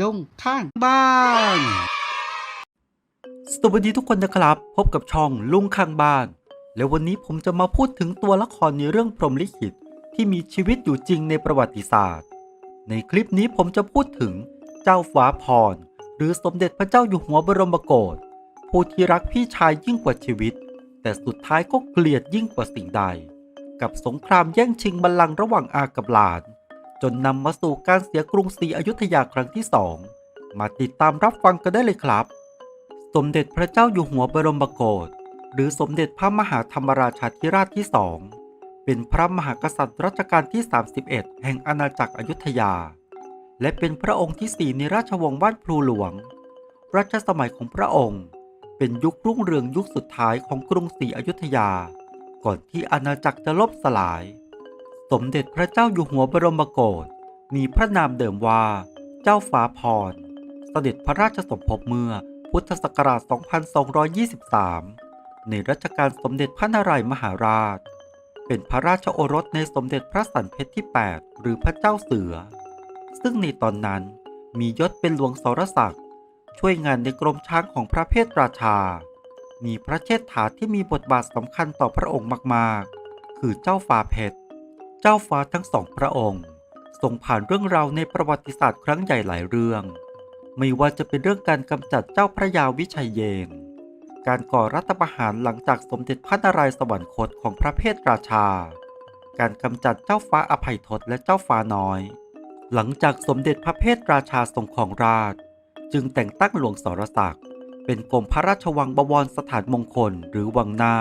ลงข้างบ้านสวัสดีทุกคนนะครับ พบกับช่องลุงข้างบ้าน แล้ววันนี้ผมจะมาพูดถึงตัวละครในเรื่องพรหมลิขิตที่มีชีวิตอยู่จริงในประวัติศาสตร์ ในคลิปนี้ผมจะพูดถึงเจ้าฟ้าพร หรือสมเด็จพระเจ้าอยู่หัวบรมโกศผู้ที่รักพี่ชายยิ่งกว่าชีวิต แต่สุดท้ายก็เกลียดยิ่งกว่าสิ่งใด กับสงครามแย่งชิงบัลลังก์ระหว่างอากับหลาน จนนำมาสู่การเสียกรุงศรีอยุธยาครั้งที่สองมาติดตามรับฟังกันได้เลยครับ สมเด็จพระเจ้าอยู่หัวบรมโกศหรือสมเด็จพระมหาธรรมราชาธิราชที่สองเป็นพระมหากษัตริย์รัชกาลที่ 31 แห่งอาณาจักรอยุธยา และเป็นพระองค์ที่สี่ในราชวงศ์บ้านพลูหลวง รัชสมัยของพระองค์ เป็นยุครุ่งเรืองยุคสุดท้ายของกรุงศรีอยุธยา ก่อนที่อาณาจักรจะล่มสลาย สมเด็จพระเจ้าอยู่หัวบรมโกศมีพระนามเดิมว่า เจ้าฟ้าพร เสด็จพระราชสมภพเมื่อพุทธศักราช 2223 ในรัชกาลสมเด็จพระนารายมหาราช เป็นพระราชโอรสในสมเด็จพระสันเพชรที่ 8 หรือพระเจ้าเสือ ซึ่งในตอนนั้นมียศเป็นหลวงสรศักดิ์ช่วยงานในกรมช้างของพระเพทราชา มีพระเชษฐาที่มีบทบาทสำคัญต่อพระองค์มาก ๆ คือเจ้าฟ้าเพชร เจ้าฟ้าทั้งสองพระองค์ทรงผ่านเรื่องราวในประวัติศาสตร์ครั้งใหญ่หลายเรื่อง ไม่ว่าจะเป็นเรื่องการกำจัดเจ้าพระยาวิชัยเยน การก่อรัฐประหารหลังจากสมเด็จพระนารายณ์สวรรคตของพระเพทราชา การกำจัดเจ้าฟ้าอภัยทศและเจ้าฟ้าน้อย หลังจากสมเด็จพระเพทราชาทรงครองราชจึงแต่งตั้งหลวงสรศักดิ์เป็นกรมพระราชวังบวรสถานมงคลหรือวังหน้า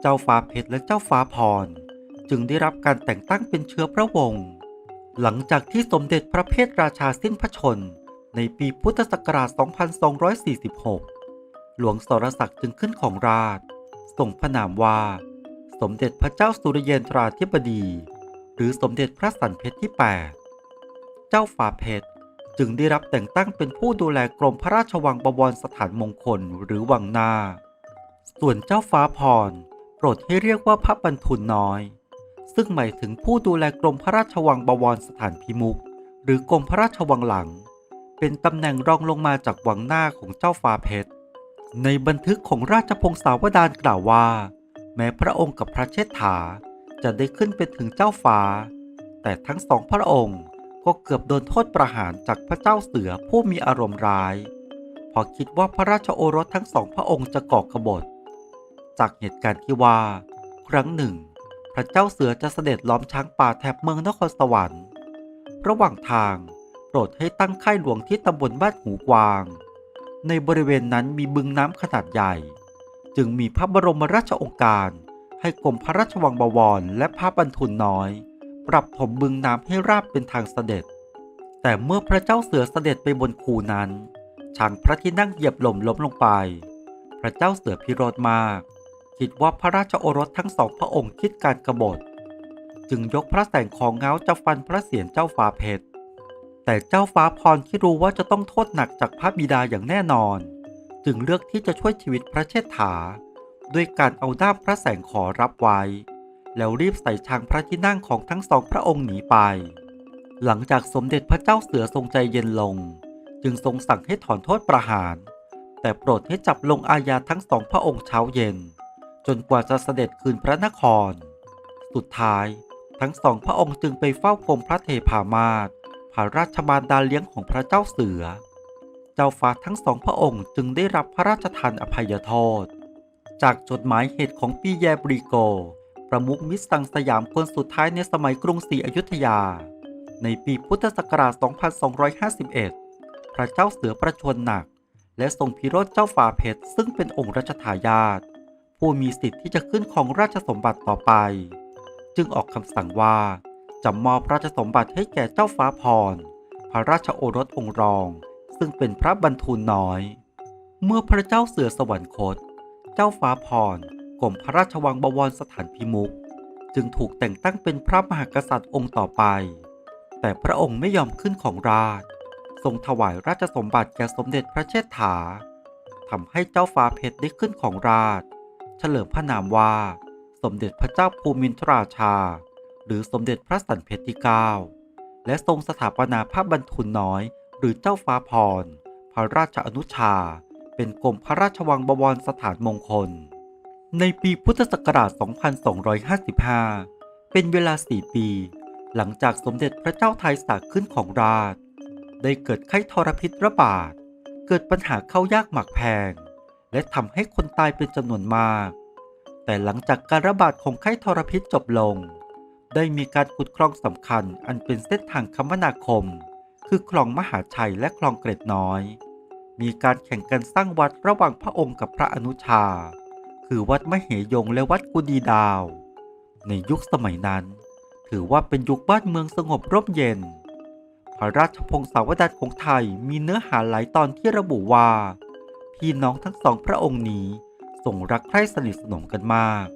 เจ้าฟ้าเพชรและเจ้าฟ้าพร จึงได้รับการแต่งตั้งเป็นเชื้อพระวงศ์หลังจากที่สมเด็จพระเพทราชาสิ้นพระชน ในปีพุทธศักราช 2246 หลวงสรศักดิ์จึงขึ้นของราชส่งพระนามว่า สมเด็จพระเจ้าสุริเยนทราธิบดี หรือสมเด็จพระสันเพชรที่ 8 เจ้าฟ้าเพชรจึงได้รับแต่งตั้งเป็นผู้ดูแลกรมพระราชวังบวรสถานมงคลหรือวังหน้าส่วนเจ้าฟ้าพรโปรดให้เรียกว่าพระบรรทุนน้อย ซึ่งหมายถึงผู้ดูแลกรมพระราชวังบวรสถานพิมุขหรือกรมพระราชวังหลัง เป็นตำแหน่งรองลงมาจากวังหน้าของเจ้าฟ้าเพชร ในบันทึกของราชพงศาวดารกล่าวว่า แม้พระองค์กับพระเชษฐาจะได้ขึ้นเป็นถึงเจ้าฟ้า แต่ทั้งสองพระองค์ก็เกือบโดนโทษประหารจากพระเจ้าเสือผู้มีอารมณ์ร้าย พอคิดว่าพระราชโอรสทั้งสองพระองค์จะก่อกบฏ จากเหตุการณ์ที่ว่า ครั้งหนึ่ง พระเจ้าเสือจะเสด็จล้อมช้างป่าแถบเมืองนครสวรรค์ ระหว่างทางโปรดให้ตั้งค่ายหลวงที่ตำบลบ้านหูกวาง ในบริเวณนั้นมีบึงน้ำขนาดใหญ่ จึงมีพระบรมราชองการให้กรมพระราชวังบวรและพระบรรทุนน้อย ปรับถมบึงน้ำให้ราบเป็นทางเสด็จ แต่เมื่อพระเจ้าเสือเสด็จไปบนคูนั้นช้างพระที่นั่งเหยียบหล่มล้มลงไป พระเจ้าเสือพิโรธมาก คิดว่าพระราชโอรสทั้งสองพระองค์คิดการกบฏ จึงยกพระแสงของเงาจะฟันพระเศียรเจ้าฟ้าเพชร แต่เจ้าฟ้าพรที่รู้ว่าจะต้องโทษหนักจากพระบิดาอย่างแน่นอน จึงเลือกที่จะช่วยชีวิตพระเชษฐา ด้วยการเอาด้ามพระแสงขอรับไว้ แล้วรีบใส่ชางพระที่นั่งของทั้งสองพระองค์หนีไป หลังจากสมเด็จพระเจ้าเสือทรงใจเย็นลง จึงทรงสั่งให้ถอนโทษประหาร แต่โปรดให้จับลงอาญาทั้งสองพระองค์เช้าเย็น จนกว่าจะเสด็จคืนพระนคร สุดท้ายทั้งสองพระองค์จึงไปเฝ้ากรมพระเทพามาศพระราชมารดาเลี้ยงของพระเจ้าเสือ เจ้าฟ้าทั้งสองพระองค์จึงได้รับพระราชทานอภัยโทษ จากจดหมายเหตุของปีแยบริโก ประมุขมิตรสังสยามคนสุดท้ายในสมัยกรุงศรีอยุธยา ในปีพุทธศักราช 2251 พระเจ้าเสือประชวรหนัก และทรงพิโรธเจ้าฟ้าเพชรซึ่งเป็นองค์รัชทายาท ผู้มีสิทธิ์ที่จะขึ้นของราชสมบัติต่อไป จึงออกคำสั่งว่าจะมอบราชสมบัติให้แก่เจ้าฟ้าพร พระราชโอรสองค์รอง ซึ่งเป็นพระบรรทุนน้อย เมื่อพระเจ้าเสือสวรรคต เจ้าฟ้าพรกรมพระราชวังบวรสถานพิมุขจึงถูกแต่งตั้งเป็นพระมหากษัตริย์องค์ต่อไป แต่พระองค์ไม่ยอมขึ้นของราช ทรงถวายราชสมบัติแก่สมเด็จพระเชษฐาทำให้เจ้าฟ้าเพชรได้ขึ้นของราช เฉลิมพระนามว่า สมเด็จพระเจ้าภูมินทราชา หรือสมเด็จพระสันเพชรที่ 9 และทรงสถาปนาพระบรรทุนน้อย หรือเจ้าฟ้าพร พระราชอนุชา เป็นกรมพระราชวังบวรสถานมงคล ในปีพุทธศักราช 2255 เป็นเวลา 4 ปี หลังจากสมเด็จพระเจ้าไทยสากขึ้นของราช ได้เกิดไข้ทรพิษระบาด เกิดปัญหาเข้ายากหมากแพง และทำให้คนตายเป็นจำนวนมาก แต่หลังจากการระบาดของไข้ทรพิษจบลง ได้มีการขุดคลองสำคัญอันเป็นเส้นทางคมนาคม คือคลองมหาชัยและคลองเกร็ดน้อย มีการแข่งกันสร้างวัดระหว่างพระองค์กับพระอนุชา คือวัดมเหยงและวัดกุดีดาว ในยุคสมัยนั้น ถือว่าเป็นยุคบ้านเมืองสงบร่มเย็น พระราชพงศาวดารของไทยมีเนื้อหาหลายตอนที่ระบุว่า พี่น้องทั้งสองพระองค์นี้ส่งรักใคร่สนิทสนมกันมาก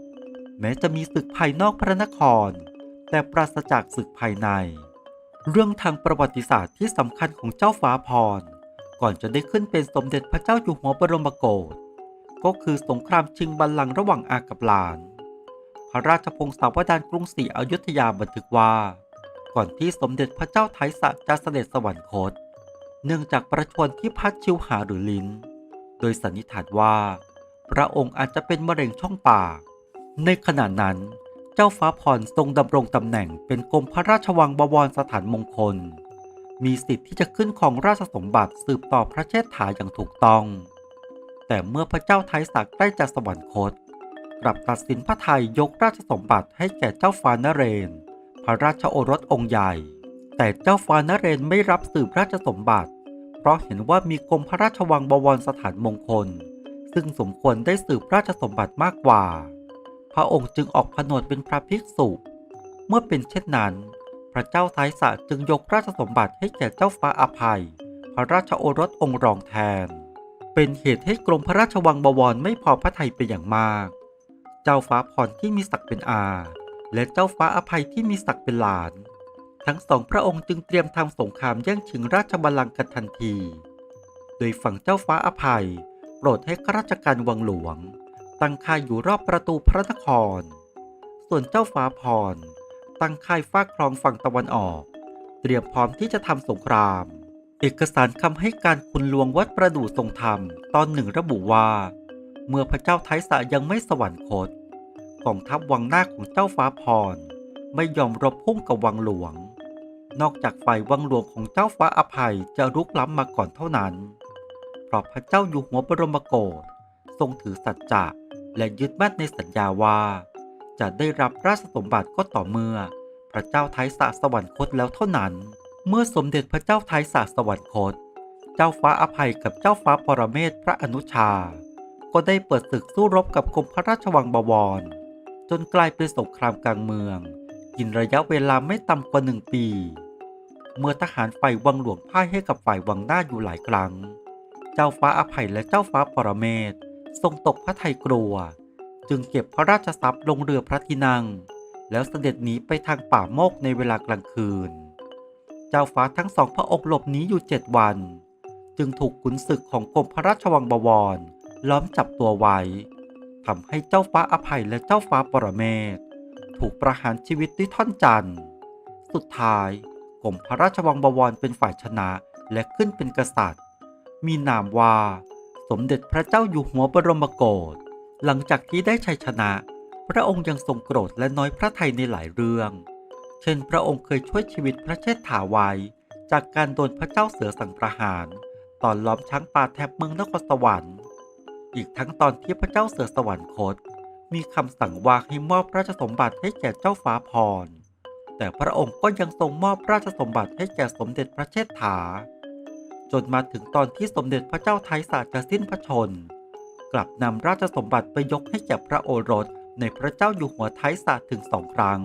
แม้จะมีศึกภายนอกพระนคร แต่ปราศจากศึกภายใน เรื่องทางประวัติศาสตร์ที่สำคัญของเจ้าฟ้าพร ก่อนจะได้ขึ้นเป็นสมเด็จพระเจ้าอยู่หัวบรมโกศก็คือสงครามชิงบัลลังก์ระหว่างอากับหลาน พระราชพงศาวดารกรุงศรีอยุธยาบันทึกว่า ก่อนที่สมเด็จพระเจ้าไทยสะจะเสด็จสวรรคต เนื่องจากประชวรที่พัดชิวหาหรือลิ้น โดยสันนิษฐานว่า พระองค์อาจจะเป็นมะเร็งช่องปาก ในขณะนั้น เจ้าฟ้าพรทรงดำรงตำแหน่งเป็นกรมพระราชวังบวรสถานมงคล มีสิทธิ์ที่จะขึ้นของราชสมบัติสืบต่อพระเชษฐาอย่างถูกต้อง แต่เมื่อพระเจ้าไทยสักใกล้จะสวรรคตกลับตัดสินพระไทยยกราชสมบัติให้แก่เจ้าฟ้านเรน พระราชโอรสองค์ใหญ่ แต่เจ้าฟ้านเรนไม่รับสืบราชสมบัติ ราะเห็นว่ามีกรมพระราชวังบวรสถานมงคล ซึ่งสมควรได้สืบราชสมบัติมากกว่า พระองค์จึงออกผนวดเป็นพระภิกษุ เมื่อเป็นเช่นนั้น พระเจ้าท้ายสะจึงยกราชสมบัติให้แก่เจ้าฟ้าอภัย พระราชโอรสองค์รองแทน เป็นเหตุให้กรมพระราชวังบวรไม่พอพระทัยเป็นอย่างมาก เจ้าฟ้าพรที่มีศักดิ์เป็นอา และเจ้าฟ้าอภัยที่มีศักดิ์เป็นหลาน ทั้งสองพระองค์จึงเตรียมทำสงครามแย่งชิงราชบัลลังก์กันทันที โดยฝั่งเจ้าฟ้าอภัย โปรดให้ข้าราชการวังหลวง ตั้งค่ายอยู่รอบประตูพระนคร ส่วนเจ้าฟ้าพร ตั้งค่ายฟากคลองฝั่งตะวันออก เตรียมพร้อมที่จะทำสงคราม เอกสารคำให้การคุณหลวงวัดประดู่ทรงธรรมตอนหนึ่งระบุว่า เมื่อพระเจ้าไทยสะยังไม่สวรรคตกองทัพวังหน้าของเจ้าฟ้าพร ไม่ยอมรบพุ่งกับวังหลวง นอกจากฝ่ายวังหลวงของเจ้าฟ้าอภัยจะรุกล้ำมาก่อนเท่านั้น เพราะพระเจ้าอยู่หัวบรมโกศทรงถือสัจจะและยึดมั่นในสัญญาว่า จะได้รับราชสมบัติก็ต่อเมื่อ พระเจ้าไทยสะสวรรคตแล้วเท่านั้น เมื่อสมเด็จพระเจ้าไทยสะสวรรคต เจ้าฟ้าอภัยกับเจ้าฟ้าปรเมศพระอนุชา ก็ได้เปิดศึกสู้รบกับกรมพระราชวังบวร จนกลายเป็นสงครามกลางเมืองกินระยะเวลาไม่ต่ำกว่าหนึ่งปี เมื่อทหารฝ่ายวังหลวงพ่ายให้กับฝ่ายวังหน้าอยู่หลายครั้ง เจ้าฟ้าอภัยและเจ้าฟ้าปรเมศทรงตกพระทัยกลัว จึงเก็บพระราชทรัพย์ลงเรือพระที่นั่ง แล้วเสด็จหนีไปทางป่าโมกในเวลากลางคืน เจ้าฟ้าทั้งสองพระองค์หลบหนีอยู่เจ็ดวัน จึงถูกขุนศึกของกรมพระราชวังบวร ล้อมจับตัวไว้ทำให้เจ้าฟ้าอภัยและเจ้าฟ้าปรเมศถูกประหารชีวิตด้วยท่อนจันทร์ สุดท้าย กรมพระราชวังบวรเป็นฝ่ายชนะและขึ้นเป็นกษัตริย์ มีนามว่า สมเด็จพระเจ้าอยู่หัวบรมโกศหลังจากที่ได้ชัยชนะ พระองค์ยังทรงโกรธและน้อยพระทัยในหลายเรื่อง เช่น พระองค์เคยช่วยชีวิตพระเชษฐาไว้ จากการโดนพระเจ้าเสือสังประหาร ตอนล้อมช้างป่าแถบเมืองนครสวรรค์ อีกทั้งตอนที่พระเจ้าเสือสวรรคต มีคำสั่งว่าให้มอบราชสมบัติให้แก่เจ้าฟ้าพร แต่พระองค์ก็ยังทรงมอบราชสมบัติให้แก่สมเด็จพระเชษฐา จนมาถึงตอนที่สมเด็จพระเจ้าไทยศาสตร์จะสิ้นพระชน กลับนำราชสมบัติไปยกให้แก่พระโอรสในพระเจ้าอยู่หัวไทยศาสตร์ถึงสองครั้ง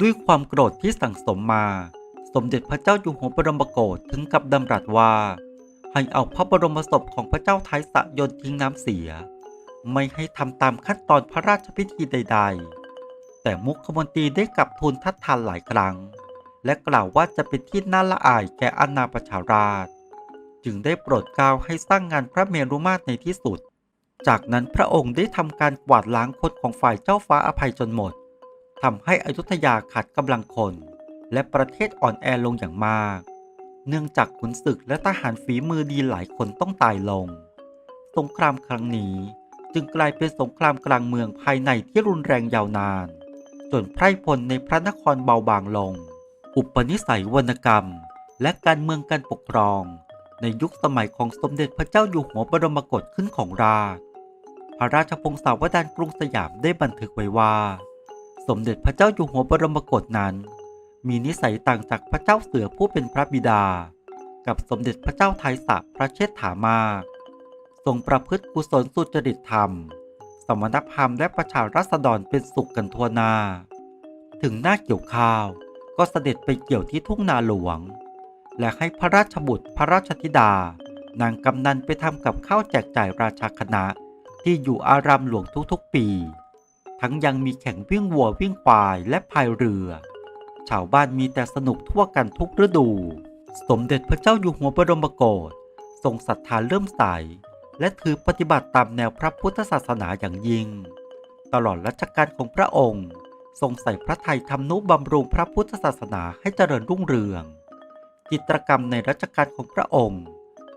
ด้วยความโกรธที่สั่งสมมา สมเด็จพระเจ้าอยู่หัวบรมโกศถึงกับดำรัสว่า ให้เอาพระบรมศพของพระเจ้าไทยสะโยนทิ้งน้ำเสีย ไม่ให้ทำตามขั้นตอนพระราชพิธีใด ๆ แต่มุขมนตรีได้กลับทูลทัดทานหลายครั้ง และกล่าวว่าจะเป็นที่น่าละอายแก่อาณาประชาราช จึงได้โปรดเกล้าให้สร้างงานพระเมรุมาตรในที่สุด จากนั้นพระองค์ได้ทำการกวาดล้างคนของฝ่ายเจ้าฟ้าอภัยจนหมดทำให้อยุธยาขาดกำลังคน และประเทศอ่อนแอลงอย่างมาก เนื่องจากขุนศึกและทหารฝีมือดีหลายคนต้องตายลง สงครามครั้งนี้จึงกลายเป็นสงครามกลางเมืองภายในที่รุนแรงยาวนาน จนไพร่พลในพระนครเบาบางลง อุปนิสัยวรรณกรรม และการเมืองการปกครอง ในยุคสมัยของสมเด็จพระเจ้าอยู่หัวบรมกฏขึ้นของราช พระราชพงศาวดารกรุงสยามได้บันทึกไว้ว่า สมเด็จพระเจ้าอยู่หัวบรมกฏนั้น มีนิสัยต่างจากพระเจ้าเสือผู้เป็นพระบิดา กับสมเด็จพระเจ้าไทยสะพระเชษฐามาก ทรงประพฤติกุศลสุจริตธรรม มณพราหมณ์และประชารัษฎรเป็นสุขกันทั่วหน้า ถึงหน้าเกี่ยวข้าว ก็เสด็จไปเกี่ยวที่ทุ่งนาหลวง และให้พระราชบุตรพระราชธิดา นางกำนันไปทำกับข้าวแจกจ่ายราชาคณะที่อยู่อารามหลวงทุกๆปี ทั้งยังมีแข่งวิ่งวัววิ่งควายและพายเรือ ชาวบ้านมีแต่สนุกทั่วกันทุกฤดู สมเด็จพระเจ้าอยู่หัวบรมโกศทรงศรัทธาเริ่อมใส และถือปฏิบัติตามแนวพระพุทธศาสนาอย่างยิ่ง ตลอดรัชกาลของพระองค์ ทรงใส่พระไทยทำนุบำรุงพระพุทธศาสนาให้เจริญรุ่งเรือง จิตรกรรมในรัชกาลของพระองค์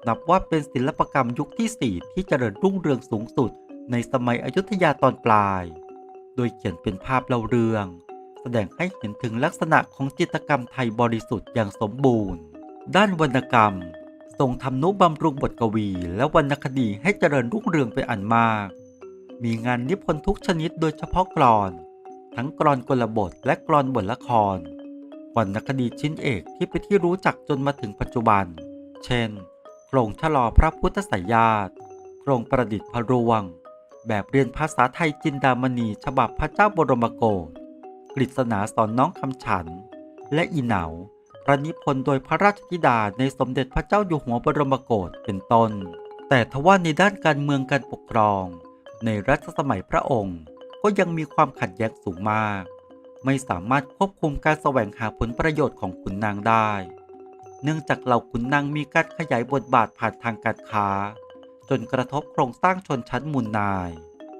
นับว่าเป็นศิลปกรรมยุคที่สี่ที่เจริญรุ่งเรืองสูงสุด ในสมัยอยุธยาตอนปลาย โดยเขียนเป็นภาพเล่าเรื่อง แสดงให้เห็นถึงลักษณะของจิตรกรรมไทยบริสุทธิ์อย่างสมบูรณ์ ด้านวรรณกรรม ทรงทำนุบำรุงบทกวี และวรรณคดีให้เจริญรุ่งเรืองเป็นอันมาก มีงานนิพนธ์ทุกชนิดโดยเฉพาะกลอน ทั้งกลอนกลบทและกลอนบทละคร วรรณคดีชิ้นเอกที่เป็นที่รู้จักจนมาถึงปัจจุบัน เช่น โครงชะลอพระพุทธสายญาติ โครงประดิษฐ์พระรวง แบบเรียนภาษาไทยจินดามณีฉบับพระเจ้าบรมโกศกฤษณาสอนน้องคำฉัน และอีเหนา ประนิพนธ์โดยพระราชธิดาในสมเด็จพระเจ้าอยู่หัวบรมโกศเป็นต้น แต่ทว่าในด้านการเมืองการปกครอง ในรัชสมัยพระองค์ ก็ยังมีความขัดแย้งสูงมาก ไม่สามารถควบคุมการแสวงหาผลประโยชน์ของขุนนางได้ เนื่องจากเหล่าขุนนางมีการขยายบทบาทผ่านทางการค้า จนกระทบโครงสร้างชนชั้นมูลนาย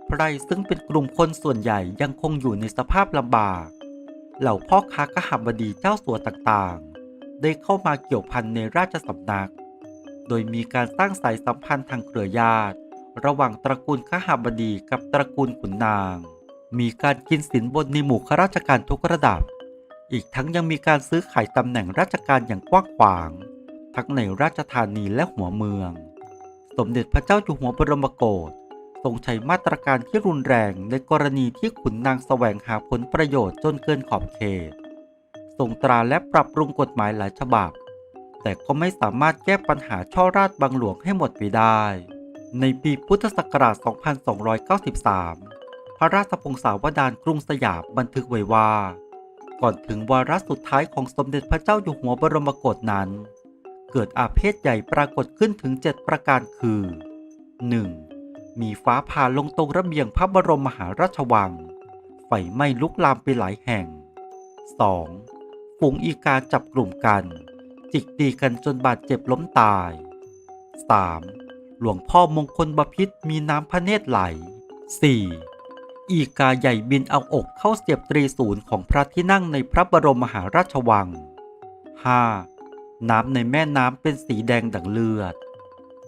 ไพรซึ่งเป็นกลุ่มคนส่วนใหญ่ยังคงอยู่ในสภาพลำบาก เหล่าพ่อค้ากหบดีเจ้าสัวต่างๆ ได้เข้ามาเกี่ยวพันในราชสำนัก โดยมีการสร้างสายสัมพันธ์ทางเครือญาติ ระหว่างตระกูลขหบดีกับตระกูลขุนนาง มีการกินสินบนในหมู่ข้าราชการทุกระดับ อีกทั้งยังมีการซื้อขายตำแหน่งราชการอย่างกว้างขวาง ทั้งในราชธานีและหัวเมือง สมเด็จพระเจ้าอยู่หัวบรมโกศทรงใช้มาตรการที่รุนแรงในกรณีที่ขุนนางแสวงหาผลประโยชน์จนเกินขอบเขต ทรงตราและปรับปรุงกฎหมายหลายฉบับ แต่ก็ไม่สามารถแก้ปัญหาช่อราชบางหลวงให้หมดไปได้ ในปีพุทธศักราช 2293 พระราชพงศาวดารกรุงสยามบันทึกไว้ว่า ก่อนถึงวาระสุดท้ายของสมเด็จพระเจ้าอยู่หัวบรมกศนั้น เกิดอาเพศใหญ่ปรากฏขึ้นถึง 7 ประการคือ 1. มีฟ้าผ่าลงตรงระเบียงพระบรมมหาราชวัง ไฟไหม้ลุกลามไปหลายแห่ง 2. ฝูงอีกาจับกลุ่มกัน จิกตีกันจนบาดเจ็บล้มตาย 3. หลวงพ่อมงคลบพิษมีน้ำพระเนตรไหล 4. อีกาใหญ่บินเอาอกเข้าเสียบตรีศูนย์ของพระที่นั่งในพระบรมมหาราชวัง 5. น้ำในแม่น้ำเป็นสีแดงดังเลือด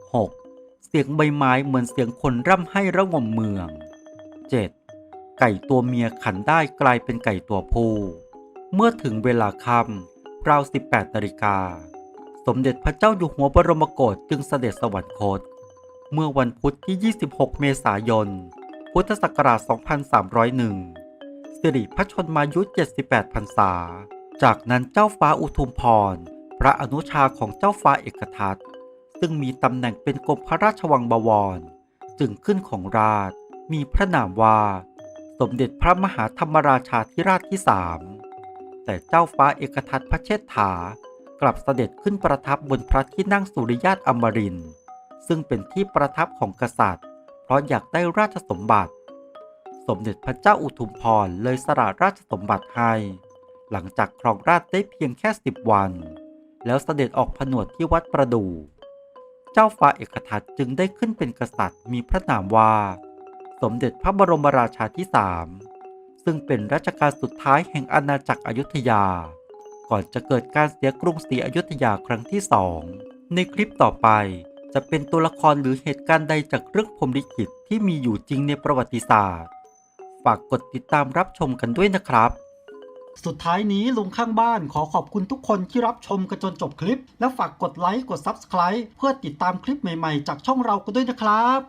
6. เสียงใบไม้เหมือนเสียงคนร่ำให้ระงมเมือง 7. ไก่ตัวเมียขันได้กลายเป็นไก่ตัวผู้ เมื่อถึงเวลาค่ำราว 18นาฬิกา สมเด็จพระเจ้าอยู่หัวบรมโกศจึงเสด็จสวรรคต เมื่อวันพุธที่ 26 เมษายน พุทธศักราช 2301 สิริพระชนมายุ 78 พรรษา จากนั้นเจ้าฟ้าอุทุมพร พระอนุชาของเจ้าฟ้าเอกทัตซึ่งมีตำแหน่งเป็นกรมพระราชวังบวร จึงขึ้นของราช มีพระนามว่า สมเด็จพระมหาธรรมราชาธิราชที่สาม แต่เจ้าฟ้าเอกทัตพระเชษฐากลับเสด็จขึ้นประทับบนพระที่นั่งสุริยาตอมรินทร์ซึ่งเป็นที่ประทับของกษัตริย์ เพราะอยากได้ราชสมบัติ สมเด็จพระเจ้าอุทุมพรเลยสละราชสมบัติให้ หลังจากครองราชย์ได้เพียงแค่สิบวัน แล้วเสด็จออกผนวดที่วัดประดู่เจ้าฟ้าเอกทัตจึงได้ขึ้นเป็นกษัตริย์มีพระนามว่า สมเด็จพระบรมราชาที่สาม ซึ่งเป็นรัชกาลสุดท้ายแห่งอาณาจักรอยุธยา ก่อนจะเกิดการเสียกรุงศรีอยุธยาครั้งที่สองในคลิปต่อไปจะเป็นตัวละครหรือเหตุการณ์ใดจากเรื่องพรมลิขิตที่มีอยู่จริงในประวัติศาสตร์ ฝากกดติดตามรับชมกันด้วยนะครับ สุดท้ายนี้ลุงข้างบ้านขอขอบคุณทุกคนที่รับชมกันจนจบคลิป และฝากกดไลค์กด Subscribe เพื่อติดตามคลิปใหม่ๆ จากช่องเรากันด้วยนะครับ